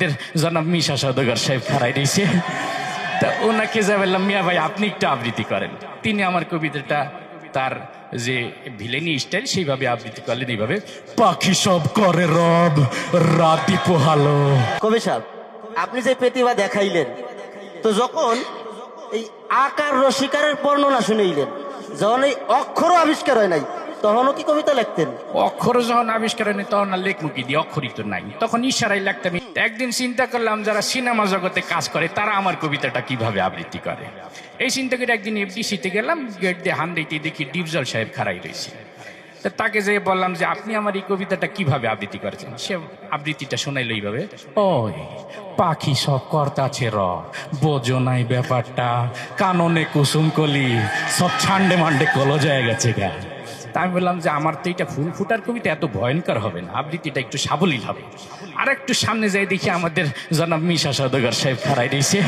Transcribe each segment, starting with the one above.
আমাদের জনাব মিশা সদগর সাহেব খারাই রয়েছে তা ওনাকে যা বললাম, মিয়া ভাই, আপনি একটু আবৃত্তি করেন। তিনি আমার কবিতাটা তার যে ভিলেনি স্টাইল সেইভাবে আবৃত্তি করলেন। এইভাবে, পাখি সব করে রব, রাতি পোহালো। কবি সাহেব, আপনি যে প্রতিভা দেখাইলেন, তো যখন এই আকার রসিকারের বর্ণনা শুনেইলেন, যখন এই অক্ষরও আবিষ্কার হয় নাই তখনও কি কবিতা লিখতেন? অক্ষর যখন আবিষ্কার হয়নি, তখন আর লেখমুখী দিয়ে? অক্ষরই তো নাই। তখন ইশারাই লাগতাম একদিন চিন্তা করলাম যারা সিনেমা জগতে কাজ করে, তারা আমার কবিতাটা কীভাবে আবৃত্তি করে? এই চিন্তা করে একদিন এফডিসিতে গেলাম, গেট দিয়ে হান দিতে দেখি ডিপজল সাহেব খাড়াই রয়েছে। তাকে যে বললাম যে, আপনি আমার এই কবিতাটা কীভাবে আবৃত্তি করেছেন? সে আবৃত্তিটা শোনাইলো এইভাবে, ওই পাখি সব কর্তাছে র, বোঝো নাই ব্যাপারটা, কাননে কুসুম কলি, সব ছান্ডে মান্ডে কলো যায় গেছে গা। তা আমি বললাম যে আমার তো এটা ফুল ফুটার কবিতা, এত ভয়ঙ্কর হবে না। আবৃত্তিটা একটু সাবলীল হবে। আর একটু সামনে যাই দেখি আমাদের জনাব মিশা সদগর সাহেব খাড়াই রয়েছে।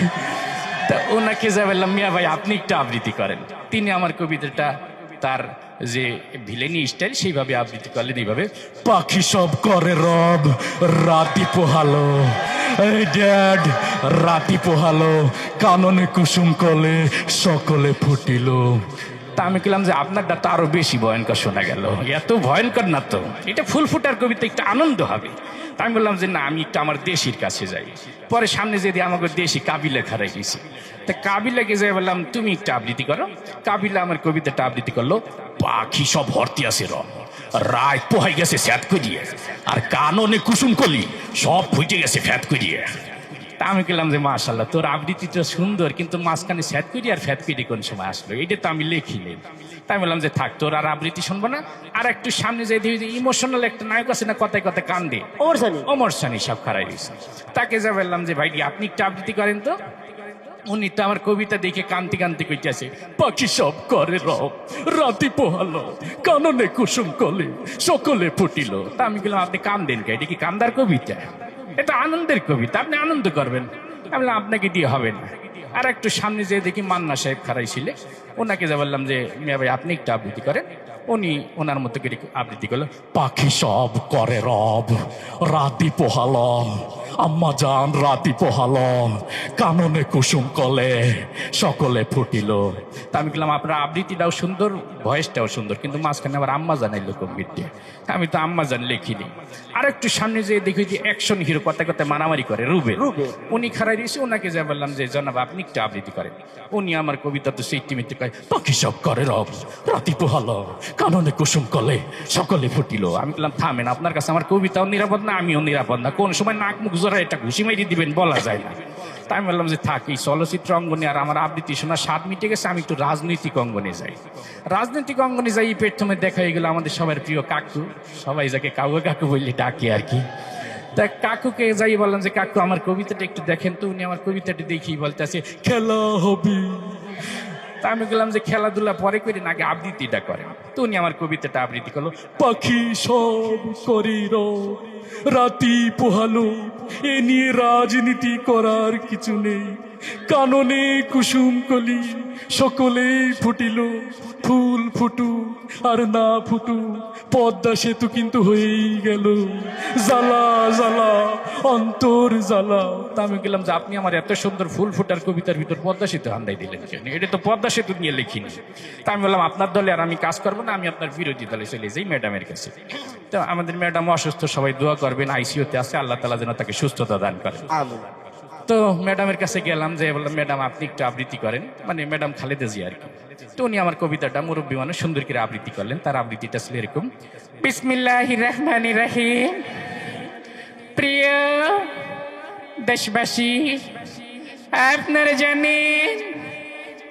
তা ওনাকে যা বললাম, মিয়া ভাই, আপনি একটু আবৃত্তি করেন। তিনি আমার কবিতাটা তার যে ভিলেনি স্টাইল, সেইভাবে আবৃত্তি করলেন। এইভাবে, পাখি সব করে রব, রাতি পোহালো। ড্যাড, রাতি পোহালো, কাননে কুসুম কলে সকলে ফুটিল। তা আমি বললাম যে আপনারটা তো আরও বেশি ভয়ঙ্কর শোনা গেল। এত ভয়ঙ্কর না তো। এটা ফুল ফুটার কবিতা, একটু আনন্দ হবে। তা আমি বললাম যে না, আমি একটু আমার দেশির কাছে যাই। পরে সামনে যদি আমাকে দেশি কাবিলা খারাই গেছি তা কাবিলাকে যাই বললাম, তুমি একটু আবৃত্তি করো। কাবিলা আমার কবিতাটা আবৃত্তি করল, পাখি সব ভর্তি আছে র। রায় পোহাই গেছে স্যাত করিয়ে। আর কাননে কুসুম কলি সব ফুটে গেছে ফ্যাত করিয়ে। তা আমি বললাম যে মাশাল্লাহ তোর আবৃত্তিটা সুন্দর কিন্তু মাঝখানে স্যাত করি আর ফ্যাত করি কোন সময় আসলো? এটা তো আমি লিখিনি তাই বললাম যে থাক তোর আর আবৃত্তি শুনব না। আর একটু সামনে যাই দেখি ইমোশনাল একটা নায়ক আছে না কথায় কথায় কান্দে অমর সানি। সব খারাই রয়েছে তাকে যা বললাম যে ভাই আপনি একটু আবৃত্তি করেন তো। উনি তো আমার কবিতা দেখে কান্তি কান্তি কইতেছে পাখি সব করে রব রাতি পোহালো কাননে কুসুম কলে সকলে ফুটিল। তা আমি বললাম আপনি কান দেন কে? এটা কি কান্দার কবিতা? এটা আনন্দের কবিতা, আপনি আনন্দ করবেন। আমি আপনাকে দিয়ে হবে না। আর একটু সামনে যেয়ে দেখি মান্না সাহেব খারাই ছিলেন ওনাকে যা বললাম যে, মিয়া ভাই, আপনি একটু আবৃত্তি করেন। উনি ওনার মতো করে আবৃত্তি করলেন পাখি সব করে রব, রাতি পোহালো আম্মা যান রাতি পোহালো কাননে কুসুম কলে সকলে ফুটিল। তা আমি বললাম আপনার আবৃত্তিটাও সুন্দর ভয়েসটাও সুন্দর কিন্তু মাঝখানে আবার আম্মা জানাই লোক বিদ্যে আমি তো আম্মা জান লিখিনি। আর একটু সামনে যেয়ে দেখি যে অ্যাকশন হিরো কথা কথা মারামারি করে রুবে রুবে। উনি খারাই দিয়েছে ওনাকে যা বললাম যে জনাব আপনি একটু আবৃত্তি করেন। উনি আমার কবিতা তো সেই টিমিতে কয় পাখি সব করে রব রাতি পোহালো কাননে কুসুম কলে সকলে ফুটিল। আমি বললাম থামেন আপনার কাছে আমার কবিতাও নিরাপদ না আমিও নিরাপদ না। কোন সময় নাক মুখ জোড়া এটা ঘুষি মারি দিবেন, বলা যায় না। তাই আমি বললাম যে থাক চলচ্চিত্র অঙ্গনে আর আমার আবৃত্তি শোনা স্বাদ মিটে গেছে, আমি একটু রাজনৈতিক অঙ্গনে যাই। রাজনৈতিক অঙ্গনে যাই প্রথমে দেখা হয়ে গেল আমাদের সবার প্রিয় কাকু। সবাই যাকে কাকু কাকু বললে ডাকে আর কি। তা কাকুকে যাই বললাম যে, কাকু, আমার কবিতাটা একটু দেখেন তো, উনি আমার কবিতাটা দেখি বলতে আছে খেলা হবে। তা আমি বললাম যে, খেলাধুলা পরে করে না, আগে আবৃত্তিটা করেন। তো উনি আমার কবিতাটা আবৃত্তি করল, পাখি সব করির, রাতি পোহালো। এ নিয়ে রাজনীতি করার কিছু নেই। কাননে কুসুম কলি সকলেই ফুটিল ফুল ফুটু আর না ফুটু পদ্মা সেতু কিন্তু হয়েই গেল। জ্বালা জ্বালা অন্তর জ্বালা। তা আমি গেলাম যে আপনি আমার এত সুন্দর ফুল ফুটার কবিতার ভিতর পদ্মা সেতু হান্দাই দিলেন কেন? এটা তো পদ্মা সেতু নিয়ে লিখিনি। তা আমি বললাম আপনার দলে আর আমি কাজ করব না আমি আপনার বিরোধী দলে চলে যাই ম্যাডামের কাছে। তো আমাদের ম্যাডাম অসুস্থ সবাই দোয়া করবেন আইসিইউতে আছে আল্লাহ তালা যেন তাকে সুস্থতা দান করেন তো ম্যাডামের কাছে গেলাম যে, বললাম, ম্যাডাম, আপনি একটু আবৃত্তি করেন। মানে ম্যাডাম খালেদা জিয়া আর কি। তো উনি আমার কবিতাটা মুরব্বী মানুষ সুন্দর করে আবৃত্তি করলেন। তার আবৃত্তিটা ছিল এরকম বিসমিল্লাহ রহমান রাহিম, প্রিয় দেশবাসী, আপনারা জানেন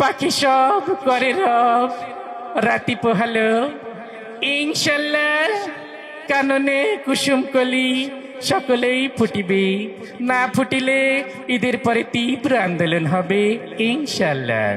পাখি সব করে রব, রাতি পোহালো, ইনশাল্লাহ কাননে কুসুম কলি সকলেই ফুটিবে। না ফুটিলে ঈদের পরে তীব্র আন্দোলন হবে ইনশাল্লাহ